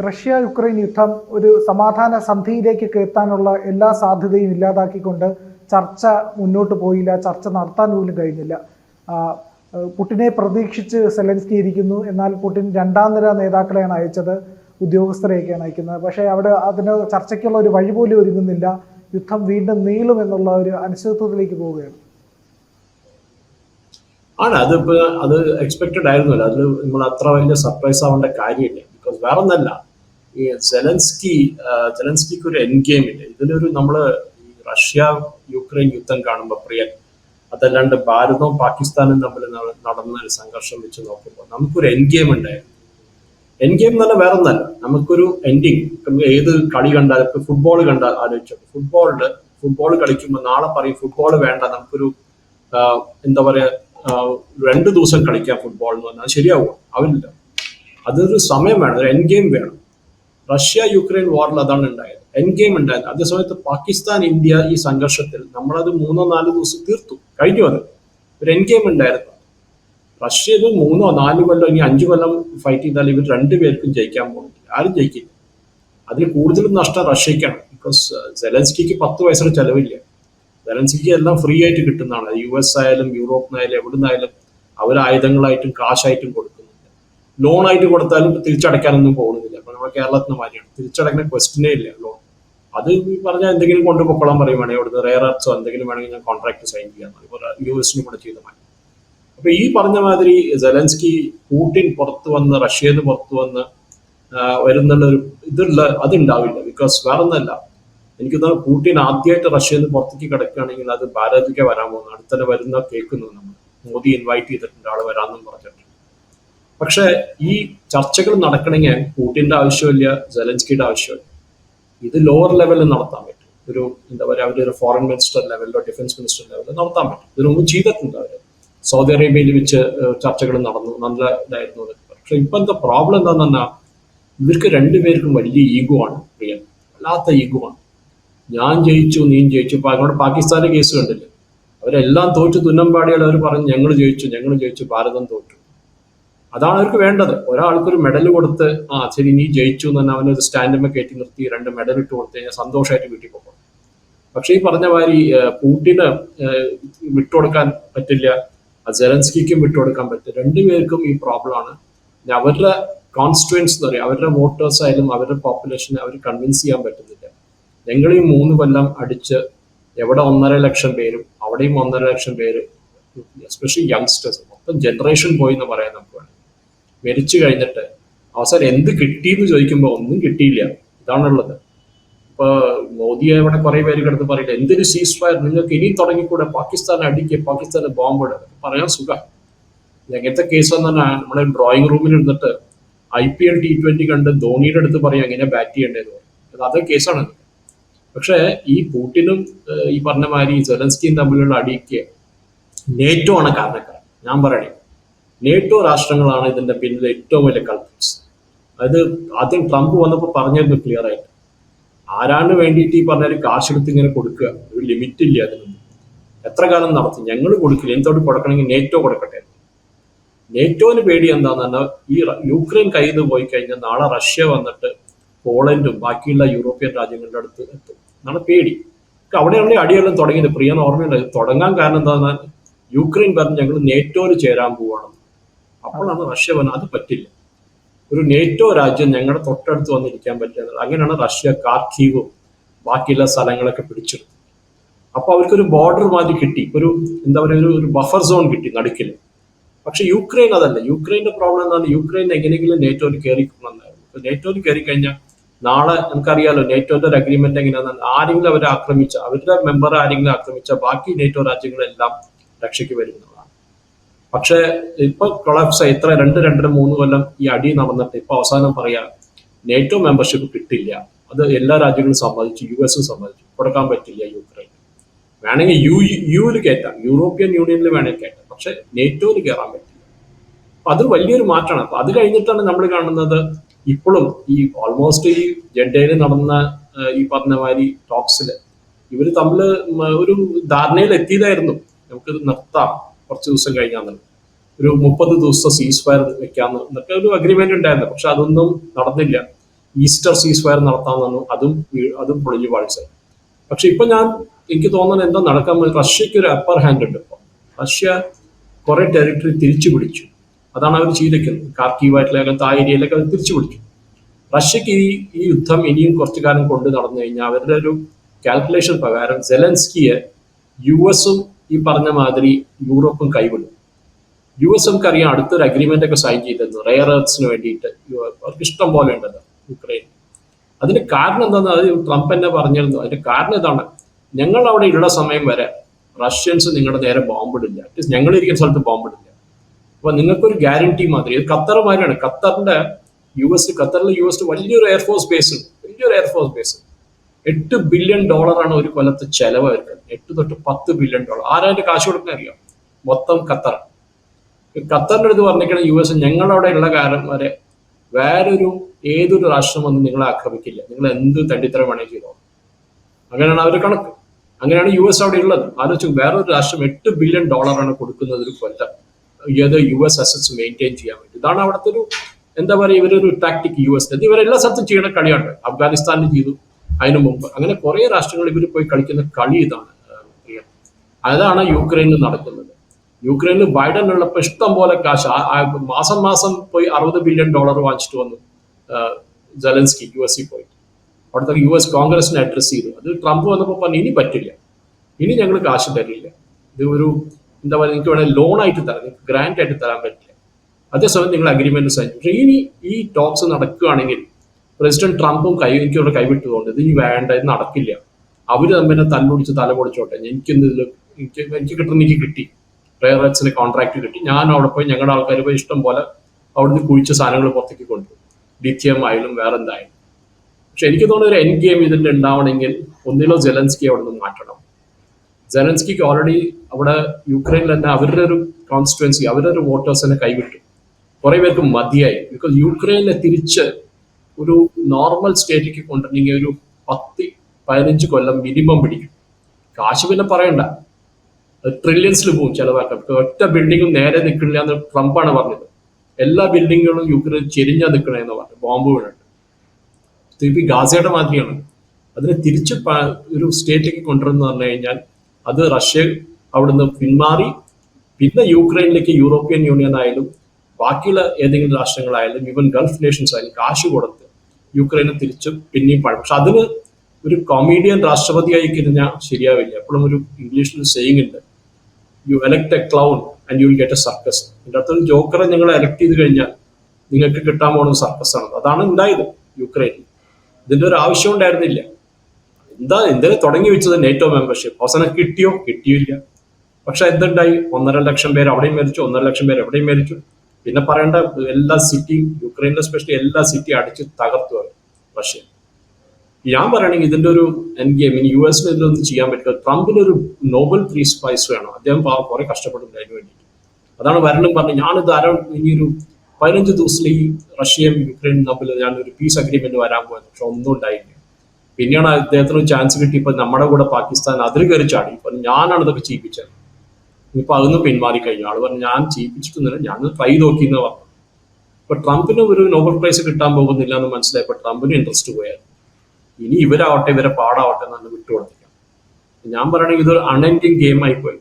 Russia Ukraine യുദ്ധം ഒരു സമാധാന സന്ധിയിലേക്ക് എത്താനുള്ള എല്ലാ സാധ്യതയും ഇല്ലാതാക്കിക്കൊണ്ട് ചർച്ച മുന്നോട്ട് പോയില്ല ചർച്ച നടത്താൻ പോലും കഴിഞ്ഞില്ല. പുടിനെ പ്രതീക്ഷിച്ച് സെലൻസ്കി ഇരിക്കുന്നു. എന്നാൽ പുടിൻ രണ്ടാം നിര നേതാക്കളെയാണ് അയച്ചത് ഉദ്യോഗസ്ഥരെയൊക്കെയാണ് അയക്കുന്നത്. പക്ഷേ അവിടെ അതിന് ചർച്ചയ്ക്കുള്ള ഒരു വഴി പോലും ഒരുങ്ങുന്നില്ല. യുദ്ധം വീണ്ടും നീളും എന്നുള്ള ഒരു അനിശ്ചിതത്വത്തിലേക്ക് പോവുകയാണ്. ആണ്. അതിപ്പോ അത് എക്സ്പെക്റ്റഡ് ആയിരുന്നല്ലോ. അതിൽ നമ്മൾ അത്ര വലിയ സർപ്രൈസ് ആവേണ്ട കാര്യമില്ല. ബിക്കോസ് വേറെ ഒന്നല്ല ഈ സെലൻസ്കി സെലൻസ്കിക്ക് ഒരു എൻ ഗെയിം ഇല്ല? ഇതിലൊരു നമ്മൾ ഈ റഷ്യ യുക്രൈൻ യുദ്ധം കാണുമ്പോൾ പ്രിയൻ അതല്ലാണ്ട് ഭാരതവും പാകിസ്ഥാനും തമ്മിൽ നടന്ന ഒരു സംഘർഷം വെച്ച് നോക്കുമ്പോൾ നമുക്കൊരു എൻ ഗെയിം ഉണ്ടായിരുന്നു. എൻ ഗെയിം എന്ന് പറഞ്ഞാൽ വേറെ ഒന്നല്ല നമുക്കൊരു എൻഡിങ് ഏത് കളി കണ്ടാൽ ഇപ്പൊ ഫുട്ബോൾ കണ്ടാൽ ആലോചിച്ചു. ഫുട്ബോളിൽ ഫുട്ബോൾ കളിക്കുമ്പോൾ നാളെ പറയും ഫുട്ബോൾ വേണ്ട നമുക്കൊരു എന്താ പറയാ രണ്ട് ദിവസം കളിക്കാം ഫുട്ബോൾ എന്ന് പറഞ്ഞാൽ ശരിയാവും ആവില്ല അതൊരു സമയം വേണം ഒരു എൻ ഗെയിം വേണം. റഷ്യ യുക്രൈൻ വാറിൽ അതാണ് ഉണ്ടായത്. എൻ ഗെയിം ഉണ്ടായത് അതേസമയത്ത് പാകിസ്ഥാൻ ഇന്ത്യ ഈ സംഘർഷത്തിൽ നമ്മളത് മൂന്നോ നാലോ ദിവസം തീർത്തു. കഴിഞ്ഞു അത്. ഒരു എൻ ഗെയിം ഉണ്ടായിരുന്നു. റഷ്യ ഇത് മൂന്നോ നാല് കൊല്ലം ഇനി അഞ്ചു കൊല്ലം ഫൈറ്റ് ചെയ്താൽ ഇവർ രണ്ടുപേർക്കും ജയിക്കാൻ പോകുന്നില്ല. ആരും ജയിക്കില്ല. അതിൽ കൂടുതലും നഷ്ടം റഷ്യക്കാണ്. ബിക്കോസ് സെലൻസ്കിക്ക് പത്ത് വയസ്സുള്ള ചെലവില്ല. സെലൻസ്കിക്ക് എല്ലാം ഫ്രീ ആയിട്ട് കിട്ടുന്നതാണ്. യു എസ് ആയാലും യൂറോപ്പിനായാലും എവിടുന്നായാലും അവർ ആയുധങ്ങളായിട്ടും കാശായിട്ടും കൊടുക്കുന്നുണ്ട് ലോൺ ആയിട്ട് കൊടുത്താലും തിരിച്ചടയ്ക്കാനൊന്നും പോകുന്നില്ല. അപ്പൊ നമ്മുടെ കേരളത്തിന് മാറ്റിയാണ് തിരിച്ചടക്കുന്ന ക്വസ്റ്റിനേ ഇല്ല ലോൺ അത് ഈ എന്തെങ്കിലും കൊണ്ട് പൊക്കോളാൻ പറയും വേണേ അവിടുന്ന് റെയർ ആർട്സോ എന്തെങ്കിലും വേണമെങ്കിൽ ഞാൻ കോൺട്രാക്ട് സൈൻ ഇപ്പോൾ യു എസിനും കൂടെ ചെയ്ത മാറ്റി അപ്പൊ ഈ പറഞ്ഞ മാതിരി സെലൻസ്കി പൂട്ടിൻ പുറത്തു വന്ന് റഷ്യയിൽ നിന്ന് പുറത്തു വന്ന് വരുന്നുള്ള ഒരു ഇതുള്ള അതുണ്ടാവില്ല. ബിക്കോസ് വേറെ ഒന്നല്ല എനിക്ക് തോന്നുന്നു പൂട്ടിൻ ആദ്യമായിട്ട് റഷ്യയിൽ നിന്ന് പുറത്തേക്ക് കിടക്കുകയാണെങ്കിൽ അത് ഭാരതത്തിലേക്ക് വരാൻ പോകുന്നു. അടുത്തന്നെ വരുന്ന കേൾക്കുന്നു നമ്മൾ. മോദി ഇൻവൈറ്റ് ചെയ്തിട്ടുണ്ട് ആൾ വരാമെന്നും പറഞ്ഞിട്ട്. പക്ഷെ ഈ ചർച്ചകൾ നടക്കണമെങ്കിൽ പൂട്ടിന്റെ ആവശ്യമില്ല ജലൻസ്കിയുടെ ആവശ്യമില്ല. ഇത് ലോവർ ലെവലിൽ നടത്താൻ പറ്റും. ഒരു എന്താ പറയുക അവരുടെ ഒരു ഫോറിൻ മിനിസ്റ്റർ ലെവലിലോ ഡിഫൻസ് മിനിസ്റ്റർ ലെവലിലോ നടത്താൻ പറ്റും. ഇതിനു മുമ്പ് ചെയ്തിട്ടുണ്ട് അവർ സൗദി അറേബ്യയിൽ വെച്ച് ചർച്ചകൾ നടന്നു നല്ല ഇതായിരുന്നു പക്ഷെ ഇപ്പൊ എന്താ പ്രോബ്ലം എന്താണെന്ന് പറഞ്ഞാൽ ഇവർക്ക് രണ്ടുപേർക്കും വലിയ ഈഗോ ആണ് പ്രിയ. വല്ലാത്ത ഈഗോ ആണ്. ഞാൻ ജയിച്ചു നീ ജയിച്ചു. അങ്ങോട്ട് പാകിസ്ഥാന്റെ കേസ് കണ്ടില്ലേ? അവരെല്ലാം തോറ്റു തുന്നമ്പാടികൾ അവർ പറഞ്ഞു ഞങ്ങൾ ജയിച്ചു ഞങ്ങൾ ജയിച്ചു ഭാരതം തോറ്റു. അതാണ് അവർക്ക് വേണ്ടത്. ഒരാൾക്കൊരു മെഡൽ കൊടുത്ത് ആ ശരി നീ ജയിച്ചു എന്ന് തന്നെ അവനൊരു സ്റ്റാൻഡമ്മ കയറ്റി നിർത്തി രണ്ട് മെഡൽ ഇട്ട് കൊടുത്തു കഴിഞ്ഞാൽ സന്തോഷമായിട്ട് വീട്ടിൽ പോകും. പക്ഷേ ഈ പറഞ്ഞ മാതിരി പൂട്ടിന് വിട്ടുകൊടുക്കാൻ പറ്റില്ല ജെലൻസ്കിക്കും വിട്ടുകൊടുക്കാൻ പറ്റില്ല രണ്ടുപേർക്കും ഈ പ്രോബ്ലം ആണ്. പിന്നെ അവരുടെ കോൺസ്റ്റുവൻസ് എന്ന് പറയും അവരുടെ വോട്ടേഴ്സ് ആയാലും അവരുടെ പോപ്പുലേഷനെ അവർ കൺവിൻസ് ചെയ്യാൻ പറ്റുന്നില്ല. ഞങ്ങൾ ഈ മൂന്ന് കൊല്ലം അടിച്ച് എവിടെ ഒന്നര ലക്ഷം പേരും അവിടെയും ഒന്നര ലക്ഷം പേര് എസ്പെഷ്യലി യങ്സ്റ്റേഴ്സ് മൊത്തം ജനറേഷൻ പോയി എന്ന് പറയാൻ നമുക്ക് വേണം മരിച്ചു കഴിഞ്ഞിട്ട് അവസാനം എന്ത് കിട്ടിയെന്ന് ചോദിക്കുമ്പോൾ ഒന്നും കിട്ടിയില്ല. ഇതാണുള്ളത്. ഇപ്പൊ മോദിയെ ഇവിടെ കുറെ പേര് കിടന്ന് പറയില്ല എന്തൊരു സീസ് ഫയർ നിങ്ങൾക്ക് ഇനി തുടങ്ങിക്കൂടെ? പാകിസ്ഥാനെ അടിക്കുക പാകിസ്ഥാന് ബോംബ് ഇടുക പറയാൻ സുഖം. എങ്ങനത്തെ കേസ് പറഞ്ഞാൽ നമ്മുടെ ഡ്രോയിങ് റൂമിൽ ഇരുന്നിട്ട് I P L T twenty കണ്ട് ധോണിയുടെ അടുത്ത് പറയും എങ്ങനെ ബാറ്റ് ചെയ്യേണ്ടതെന്ന്? പറയും അത് അതേ കേസാണ് പക്ഷേ ഈ പൂട്ടിനും ഈ പറഞ്ഞ മാതിരി സെലൻസ്കിയും തമ്മിലുള്ള അടിക്ക് നേറ്റോ ആണ് കാരണക്കാരൻ. ഞാൻ പറയണേ നേറ്റോ രാഷ്ട്രങ്ങളാണ് ഇതിന്റെ പിന്നിൽ ഏറ്റവും വലിയ കൾപ്പിറ്റ്സ് അത് ആദ്യം ട്രംപ് വന്നപ്പോൾ പറഞ്ഞിരുന്നു ക്ലിയർ ആയിട്ട്. ആരാണ് വേണ്ടിയിട്ട് ഈ പറഞ്ഞ കാശെടുത്ത് ഇങ്ങനെ കൊടുക്കുക? ഒരു ലിമിറ്റ് ഇല്ല അതിനൊന്നും. എത്ര കാലം നടത്തും? ഞങ്ങൾ കൊടുക്കില്ല. എന്തോട്ട് കൊടുക്കണമെങ്കിൽ നേറ്റോ കൊടുക്കട്ടെ? നേറ്റോന് പേടി എന്താന്ന് പറഞ്ഞാൽ ഈ യുക്രൈൻ കയ്യിൽ നിന്ന് പോയി കഴിഞ്ഞാൽ നാളെ റഷ്യ വന്നിട്ട് പോളണ്ടും ബാക്കിയുള്ള യൂറോപ്യൻ രാജ്യങ്ങളുടെ അടുത്ത് എത്തും. എന്നാണ് പേടി. അവിടെയുള്ള അടിയെല്ലാം തുടങ്ങിയത്. പ്രിയ ഓർമ്മയുണ്ട്. തുടങ്ങാൻ കാരണം എന്താണെന്നാൽ യുക്രൈൻ പറഞ്ഞ് ഞങ്ങൾ നേറ്റോയിൽ ചേരാൻ പോവാണ്. അപ്പോഴാണ് റഷ്യ പറഞ്ഞത് അത് പറ്റില്ല. ഒരു നേറ്റോ രാജ്യം ഞങ്ങളുടെ തൊട്ടടുത്ത് വന്നിരിക്കാൻ പറ്റില്ല അങ്ങനെയാണ് റഷ്യ കാർക്കീവും ബാക്കിയുള്ള സ്ഥലങ്ങളൊക്കെ പിടിച്ചെടുത്തത്. അപ്പൊ അവർക്കൊരു ബോർഡർ മാതിരി കിട്ടി. ഒരു എന്താ പറയുക ഒരു ബഫർ സോൺ കിട്ടി നടുക്കിൽ. പക്ഷെ യുക്രൈൻ അതല്ല. യുക്രൈന്റെ പ്രോബ്ലം എന്താണ്? യുക്രൈൻ എങ്ങനെയെങ്കിലും നേറ്റോയിൽ കയറിക്കൊള്ളായിരുന്നു നേറ്റോയിൽ കയറി കഴിഞ്ഞാൽ നാളെ നമുക്കറിയാലോ നേറ്റോന്റെ ഒരു അഗ്രിമെന്റ് എങ്ങനെയാണെന്ന്. ആരെങ്കിലും അവരെ ആക്രമിച്ച അവരുടെ മെമ്പർ ആരെങ്കിലും ആക്രമിച്ച ബാക്കി നേറ്റോ രാജ്യങ്ങളെല്ലാം രക്ഷയ്ക്ക് വരുന്നതാണ്. പക്ഷേ ഇപ്പൊ കൊളാപ്സ് ഇത്ര രണ്ട് രണ്ടര മൂന്ന് കൊല്ലം ഈ അടി നടന്നിട്ട് ഇപ്പൊ അവസാനം പറയാ നേറ്റോ മെമ്പർഷിപ്പ് കിട്ടില്ല. അത് എല്ലാ രാജ്യങ്ങളും സമ്മതിച്ചു യു എസും സമ്മതിച്ചു. കൊടുക്കാൻ പറ്റില്ല യുക്രൈൻ വേണമെങ്കിൽ യു യുവിൽ കയറ്റാം. യൂറോപ്യൻ യൂണിയനിൽ വേണമെങ്കിൽ കയറ്റാം. പക്ഷെ നേറ്റോയിൽ കയറാൻ പറ്റില്ല. അത് വലിയൊരു മാറ്റമാണ്. അപ്പൊ അത് കഴിഞ്ഞിട്ടാണ് നമ്മൾ കാണുന്നത് ഇപ്പോഴും ഈ ഓൾമോസ്റ്റ് ഈ ജഡ്ഡയിൽ നടന്ന ഈ പറഞ്ഞ മാതിരി ടോക്സിൽ ഇവർ തമ്മിൽ ഒരു ധാരണയിൽ എത്തിയതായിരുന്നു നമുക്ക് നിർത്താം. കുറച്ച് ദിവസം കഴിഞ്ഞാൽ ഒരു മുപ്പത് ദിവസത്തെ സീസ് ഫയർ വെക്കാന്ന് എന്നൊക്കെ ഒരു അഗ്രിമെന്റ് ഉണ്ടായിരുന്നു. പക്ഷെ അതൊന്നും നടന്നില്ല. ഈസ്റ്റർ സീസ് ഫയർ നടത്താമെന്നു അതും അതും പൊളിഞ്ഞു പാളിച്ചായി പക്ഷെ ഇപ്പൊ ഞാൻ എനിക്ക് തോന്നുന്നത് എന്താ നടക്കാൻ റഷ്യക്ക് ഒരു അപ്പർ ഹാൻഡ് ഉണ്ട് ഇപ്പൊ. റഷ്യ കുറെ ടെറിട്ടറി തിരിച്ചു പിടിച്ചു. അതാണ് അവർ ചെയ്തിരിക്കുന്നത് കാർക്കീവായിട്ടുള്ള അങ്ങനത്തെ ആ ഏരിയയിലൊക്കെ അവർ തിരിച്ചു പിടിച്ചു. റഷ്യക്ക് ഈ ഈ യുദ്ധം ഇനിയും കുറച്ചു കാലം കൊണ്ട് നടന്നു കഴിഞ്ഞാൽ അവരുടെ ഒരു കാൽക്കുലേഷൻ പ്രകാരം സെലൻസ്കിയെ യു എസും ഈ പറഞ്ഞ മാതിരി യൂറോപ്പും കൈവിടും. യു എസ് നമുക്കറിയാം അടുത്തൊരു അഗ്രിമെന്റ് ഒക്കെ സൈൻ ചെയ്തിരുന്നു. റെയർ എർത്ത്സിന് വേണ്ടിയിട്ട്. അവർക്ക് ഇഷ്ടം പോലെ ഉണ്ടല്ലോ യുക്രൈൻ. അതിന് കാരണം എന്താന്ന് അത് ട്രംപ് എന്നെ പറഞ്ഞിരുന്നു. അതിന്റെ കാരണം ഇതാണ്. ഞങ്ങൾ അവിടെ ഉള്ള സമയം വരെ റഷ്യൻസ് നിങ്ങളുടെ നേരെ ബോംബിടില്ല അറ്റ്ലീസ്റ്റ് ഞങ്ങൾ ഇരിക്കുന്ന സ്ഥലത്ത് ബോംബിടില്ല അപ്പൊ നിങ്ങൾക്കൊരു ഗ്യാരണ്ടി മാതിരി. ഇത് ഖത്തർ മാതിരിയാണ് ഖത്തറിന്റെ യു എസ് ഖത്തറിൽ യു എസ് വലിയൊരു എയർഫോഴ്സ് ബേസ് ഉണ്ട്. വലിയൊരു എയർഫോഴ്സ് ബേസ് എട്ട് ബില്യൺ ഡോളറാണ് ഒരു കൊല്ലത്തെ ചെലവ് വരുന്നത്. എട്ട് തൊട്ട് പത്ത് ബില്യൺ ഡോളർ ആരാണ്ട് കാശ് കൊടുക്കുന്ന അറിയാം? മൊത്തം ഖത്തർ. ഖത്തറിന്റെ അടുത്ത് പറഞ്ഞിരിക്കണം യു എസ് ഞങ്ങളവിടെ ഉള്ള കാലം വരെ വേറൊരു ഏതൊരു രാഷ്ട്രം വന്ന് നിങ്ങളെ ആക്രമിക്കില്ല. നിങ്ങൾ എന്ത് തണ്ടിത്തരം വേണേ ചെയ്തോ. അങ്ങനെയാണ് അവരുടെ കണക്ക്. അങ്ങനെയാണ് യു എസ് അവിടെ ഉള്ളത്. ആലോചിച്ചു വേറൊരു രാഷ്ട്രം എട്ട് ബില്യൺ ഡോളറാണ് കൊടുക്കുന്നത് ഒരു കൊല്ലം. ഏത് യു എസ് അസറ്റ്സ് മെയിന്റെയിൻ ചെയ്യാൻ വേണ്ടി. ഇതാണ് അവിടുത്തെ ഒരു എന്താ പറയുക ഇവരൊരു ടാക്ടിക് യു എസ്. ഇവരെല്ലാ സ്ഥലത്തും ചെയ്യുന്ന കളിയാണ്. അഫ്ഗാനിസ്ഥാനിൽ ചെയ്തു. അതിനു മുമ്പ്. അങ്ങനെ കുറെ രാഷ്ട്രങ്ങൾ ഇവർ പോയി കളിക്കുന്ന കളി ഇതാണ് അതാണ് യുക്രൈനിൽ നടക്കുന്നത്. യുക്രൈനിൽ ബൈഡൻ ഉള്ളപ്പോൾ ഇഷ്ടം പോലെ കാശ്. മാസം മാസം പോയി അറുപത് ബില്യൺ ഡോളർ വാങ്ങിച്ചിട്ട് വന്നു ജലൻസ്കി യു എസ് പോയി അവിടുത്തെ യു എസ് കോൺഗ്രസിനെ അഡ്രസ് ചെയ്തു. അത് ട്രംപ് വന്നപ്പോൾ പറഞ്ഞു ഇനി പറ്റില്ല. ഇനി ഞങ്ങൾ കാശ് തരില്ല. ഇത് ഒരു എന്താ പറയുക നിങ്ങൾക്ക് വേണമെങ്കിൽ ലോൺ ആയിട്ട് തരാം. ഗ്രാൻഡ് ആയിട്ട് തരാൻ പറ്റില്ല. അതേസമയം നിങ്ങൾ അഗ്രിമെന്റ് സൈൻ പക്ഷേ ഇനി ഈ ടോക്സ് നടക്കുകയാണെങ്കിൽ പ്രസിഡന്റ് ട്രംപും കൈ എനിക്കിവിടെ കൈവിട്ടതുകൊണ്ട് ഇത് ഇനി വേണ്ട ഇത് നടക്കില്ല. അവർ തമ്മിൽ തല്ലൊടിച്ച് തല പൊടിച്ചോട്ടെ. എനിക്കൊന്ന് ഇതിൽ എനിക്ക് എനിക്ക് കിട്ടുന്ന എനിക്ക് കിട്ടി. റെയറൈറ്റ്സിന് കോൺട്രാക്ട് കിട്ടി. ഞാൻ അവിടെ പോയി ഞങ്ങളുടെ ആൾക്കാർ പോയി ഇഷ്ടം പോലെ അവിടുന്ന് കുഴിച്ച സാധനങ്ങൾ പുറത്തേക്ക് കൊണ്ടുപോകും ഡിത്യം ആയാലും വേറെ എന്തായാലും. പക്ഷെ എനിക്ക് തോന്നുന്ന ഒരു എൻ ഗെയിം ഇതിന്റെ ഉണ്ടാവണമെങ്കിൽ ഒന്നിലോ ജെലൻസ്കി അവിടെ നിന്ന് മാറ്റണം. ജെലൻസ്കിക്ക് ഓൾറെഡി അവിടെ യുക്രൈനിൽ തന്നെ അവരുടെ ഒരു കോൺസ്റ്റിറ്റുവൻസി അവരുടെ ഒരു വോട്ടേഴ്സിനെ കൈവിട്ടു. കുറെ പേർക്ക് മതിയായി. ബിക്കോസ് യുക്രൈനെ തിരിച്ച് ഒരു നോർമൽ സ്റ്റേറ്റിലേക്ക് കൊണ്ടുവരണമെങ്കിൽ ഒരു പത്ത് പതിനഞ്ച് കൊല്ലം മിനിമം പിടിക്കും. കാശ് പിന്നെ പറയണ്ട. ട്രില്യൻസിൽ പോകും ചിലവാക്കാൻ. ഒറ്റ ബിൽഡിങ്ങും നേരെ നിൽക്കുന്നില്ല എന്ന് ട്രംപാണ് പറഞ്ഞത്. എല്ലാ ബിൽഡിങ്ങുകളും യുക്രൈൻ ചെരിഞ്ഞാ നിൽക്കണെന്ന് പറഞ്ഞു ബോംബ് വീണിട്ട്. തിരുപ്പി ഗാസയുടെ മാതിരിയാണ്. അതിനെ തിരിച്ച് ഒരു സ്റ്റേറ്റിലേക്ക് കൊണ്ടുവരുന്ന പറഞ്ഞു കഴിഞ്ഞാൽ അത് റഷ്യ അവിടുന്ന് പിന്മാറി. പിന്നെ യുക്രൈനിലേക്ക് യൂറോപ്യൻ യൂണിയൻ ആയാലും ബാക്കിയുള്ള ഏതെങ്കിലും രാഷ്ട്രങ്ങളായാലും ഈവൻ ഗൾഫ് നേഷൻസ് ആയാലും കാശ് കൊടുത്ത് യുക്രൈനെ തിരിച്ച് പിന്നെയും പാടും പക്ഷെ അതിന് ഒരു കൊമീഡിയൻ രാഷ്ട്രപതിയായി കഴിഞ്ഞാൽ ശരിയാവില്ല. എപ്പോഴും ഒരു ഇംഗ്ലീഷിൽ സെയിങ് ഉണ്ട്. You elect a clown and you will get a circus എന്റെ അകത്തൊരു ജോക്കറെ നിങ്ങൾ എലക്ട് ചെയ്ത് കഴിഞ്ഞാൽ നിങ്ങൾക്ക് കിട്ടാൻ പോകുന്ന സർക്കസ് ആണ്. അതാണ് ഉണ്ടായത് യുക്രൈനിൽ. ഇതിന്റെ ഒരു ആവശ്യം ഉണ്ടായിരുന്നില്ല. എന്താ എന്തിനെ തുടങ്ങി വെച്ചത് നേറ്റോ മെമ്പർഷിപ്പ് അവസാനം കിട്ടിയോ? കിട്ടിയില്ല. പക്ഷെ എന്തുണ്ടായി? ഒന്നര ലക്ഷം പേര് അവിടെയും മരിച്ചു ഒന്നര ലക്ഷം പേര് എവിടെയും മരിച്ചു. പിന്നെ പറയേണ്ട എല്ലാ സിറ്റി യുക്രൈനിലെ സ്പെഷ്യലി എല്ലാ സിറ്റി അടിച്ച് തകർത്തു റഷ്യ. ഞാൻ പറയുകയാണെങ്കിൽ ഇതിന്റെ ഒരു എൻ ഗെയിം ഇനി യു എസിൽ ഇതിലൊന്നും ചെയ്യാൻ പറ്റില്ല. ട്രംപിന് ഒരു നോബൽ പീസ് പ്രൈസ് വേണം. അദ്ദേഹം കുറെ കഷ്ടപ്പെടുന്നുണ്ട് അതിന് വേണ്ടിയിട്ട്. അതാണ് വരണം പറഞ്ഞു ഞാനിത് അര ഇനിയൊരു പതിനഞ്ച് ദിവസത്തിൽ ഈ റഷ്യയും യുക്രൈനും തമ്മിൽ ഞാനൊരു പീസ് അഗ്രിമെന്റ് വരാൻ പോയത്. പക്ഷെ ഒന്നും ഉണ്ടായില്ല. പിന്നെയാണ് അദ്ദേഹത്തിന് ചാൻസ് കിട്ടി ഇപ്പൊ നമ്മുടെ കൂടെ പാകിസ്ഥാൻ അതിൽ കയറി ചാടി. ഇപ്പൊ ഞാനാണ് ഇതൊക്കെ ചെയ്യിപ്പിച്ചത് ഇപ്പൊ അതൊന്ന് പിന്മാറി കഴിഞ്ഞു. ആൾ പറഞ്ഞു ഞാൻ ചെയ്യിപ്പിച്ചിട്ടൊന്നുമില്ല ഞാൻ ട്രൈ നോക്കി എന്ന് പറഞ്ഞു. ഇപ്പൊ ട്രംപിന് ഒരു നോബൽ പ്രൈസ് കിട്ടാൻ പോകുന്നില്ല എന്ന് മനസ്സിലായപ്പോ ട്രംപിന് ഇൻട്രസ്റ്റ് പോയാൽ ഇനി ഇവരാവട്ടെ ഇവരെ പാടാവട്ടെ എന്ന് വിട്ടുകൊടുത്തിരിക്കാം. ഞാൻ പറയണെങ്കിൽ ഇതൊരു അൺഎൻഡിങ് ഗെയിം ആയിപ്പോയി.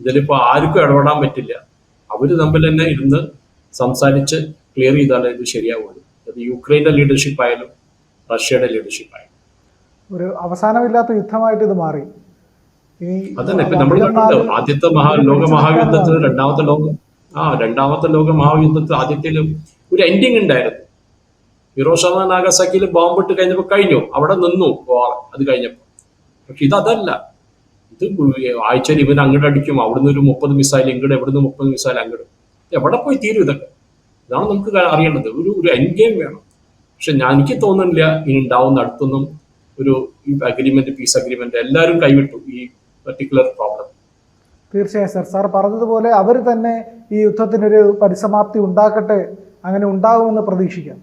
ഇതിലിപ്പോ ആർക്കും ഇടപെടാൻ പറ്റില്ല. അവർ തമ്മിൽ തന്നെ ഇരുന്ന് സംസാരിച്ച് ക്ലിയർ ചെയ്താലേ ഇത് ശരിയാവുള്ളൂ. അത് യുക്രൈന്റെ ലീഡർഷിപ്പ് ആയാലും റഷ്യയുടെ ലീഡർഷിപ്പ് ആയാലും. ഒരു അവസാനമില്ലാത്ത യുദ്ധമായിട്ട് ഇത് മാറി. അതന്നെ ഇപ്പൊ നമ്മൾ കണ്ടല്ലോ ആദ്യത്തെ മഹാ ലോക മഹായുദ്ധത്തിൽ രണ്ടാമത്തെ ലോക ആ രണ്ടാമത്തെ ലോക മഹായുദ്ധത്തിൽ ആദ്യത്തിലും ഒരു എൻഡിങ് ഉണ്ടായിരുന്നു. ഹിറോഷമ നാഗസാക്കിയിൽ ബോംബിട്ട് കഴിഞ്ഞപ്പോ കഴിഞ്ഞു. അവിടെ നിന്നു അത് കഴിഞ്ഞപ്പോ. പക്ഷെ ഇതല്ല ഇത് ആഴ്ചയിൽ ഇവൻ അങ്ങോട്ട് അടിക്കും. അവിടുന്ന് ഒരു മുപ്പത് മിസൈൽ ഇങ്ങോട്ട് എവിടുന്ന് മുപ്പത് മിസൈൽ അങ്ങോട്ട് എവിടെ പോയി തീരും ഇതൊക്കെ? ഇതാണ് നമുക്ക് അറിയേണ്ടത്. ഒരു ഒരു എൻ ഗെയിം വേണം. പക്ഷെ ഞാൻ എനിക്ക് തോന്നുന്നില്ല ഇനി ഉണ്ടാവുന്ന അടുത്തൊന്നും ഒരു ഈ അഗ്രിമെന്റ് പീസ് അഗ്രിമെന്റ് എല്ലാവരും കൈവിട്ടു. ഈ പെർട്ടിക്കുലർ പ്രോബ്ലം തീർച്ചയായും സർ. സാർ പറഞ്ഞതുപോലെ അവർ തന്നെ ഈ യുദ്ധത്തിനൊരു പരിസമാപ്തി ഉണ്ടാക്കട്ടെ അങ്ങനെ ഉണ്ടാകുമെന്ന് പ്രതീക്ഷിക്കാം.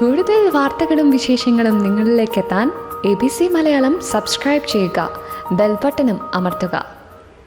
കൂടുതൽ വാർത്തകളും വിശേഷങ്ങളും നിങ്ങളിലേക്ക് എത്താൻ A B C Malayalam subscribe ചെയ്യുക ബെൽബട്ടനും അമർത്തുക.